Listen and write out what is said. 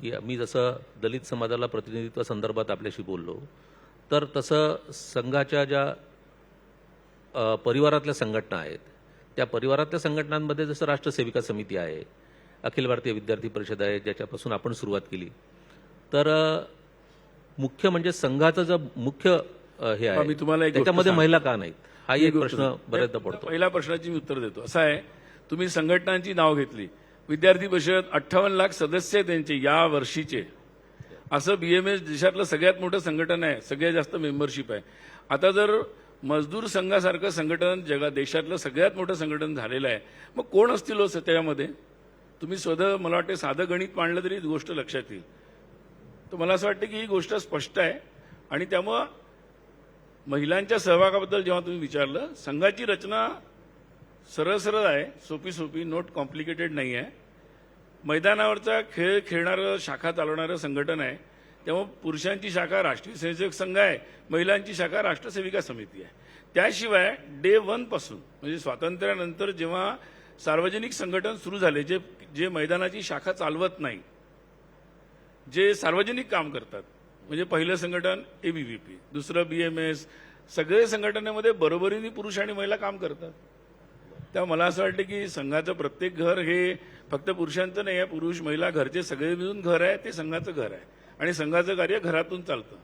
की मी जसं दलित समाजाला प्रतिनिधित्व संदर्भात आपल्याशी बोललो तर तसं संघाच्या ज्या परिवारातल्या संघटना आहेत त्या परिवारातल्या संघटनांमध्ये जसं राष्ट्र सेविका समिती आहे अखिल भारतीय विद्यार्थी परिषद आहे ज्याच्यापासून आपण सुरुवात केली तर मुख्य म्हणजे संघाचं जे मुख्य हे मी आहे तुम्हाला त्याच्यामध्ये. महिला का नाहीत हाही एक प्रश्न. बऱ्याचदा पडतो पहिल्या प्रश्नाची मी उत्तर देतो असं आहे तुम्ही संघटनांची नाव घेतली विद्यार्थी परिषद अठ्ठावन्न लाख सदस्य आहे त्यांचे या वर्षीचे. असं बी एम एस देशातलं सगळ्यात मोठं संघटन आहे सगळ्यात जास्त मेंबरशिप आहे. आता जर मजदूर संघासारखं संघटन जगा देशातलं सगळ्यात मोठं संघटन झालेलं आहे मग कोण असतील हो त्याच्यामध्ये तुम्ही स्वतः मला वाटते साधं गणित मांडलं तरी ही गोष्ट लक्षात येईल. तर मला असं वाटतं की ही गोष्ट स्पष्ट आहे आणि त्यामुळं महिलांच्या सहभागाबद्दल जेव्हा तुम्ही विचारलं संघाची रचना सरळ सरळ आहे सोपी सोपी नोट कॉम्प्लिकेटेड नाही आहे मैदानावरचा खेळ खेळणारं शाखा चालवणारं संघटन आहे. तेव्हा पुरुषांची शाखा राष्ट्रीय संयोजक संघ आहे महिलांची शाखा राष्ट्रसेविका समिती आहे. त्याशिवाय डे वनपासून म्हणजे स्वातंत्र्यानंतर जेव्हा सार्वजनिक संघटन सुरू झाले जे जे मैदानाची शाखा चालवत नाही जे सार्वजनिक काम करतात म्हणजे पहिलं संघटन एबीव्हीपी दुसरं बीएमएस सगळे संघटनेमध्ये बरोबरीने पुरुष आणि महिला काम करतात. तर मला असं वाटतं की संघाचं प्रत्येक घर हे फक्त पुरुषांचं नाही आहे पुरुष महिला घरचे सगळे मिळून घर आहे ते संघाचं घर आहे. आणि संघाचं कार्य घरातून चालतं.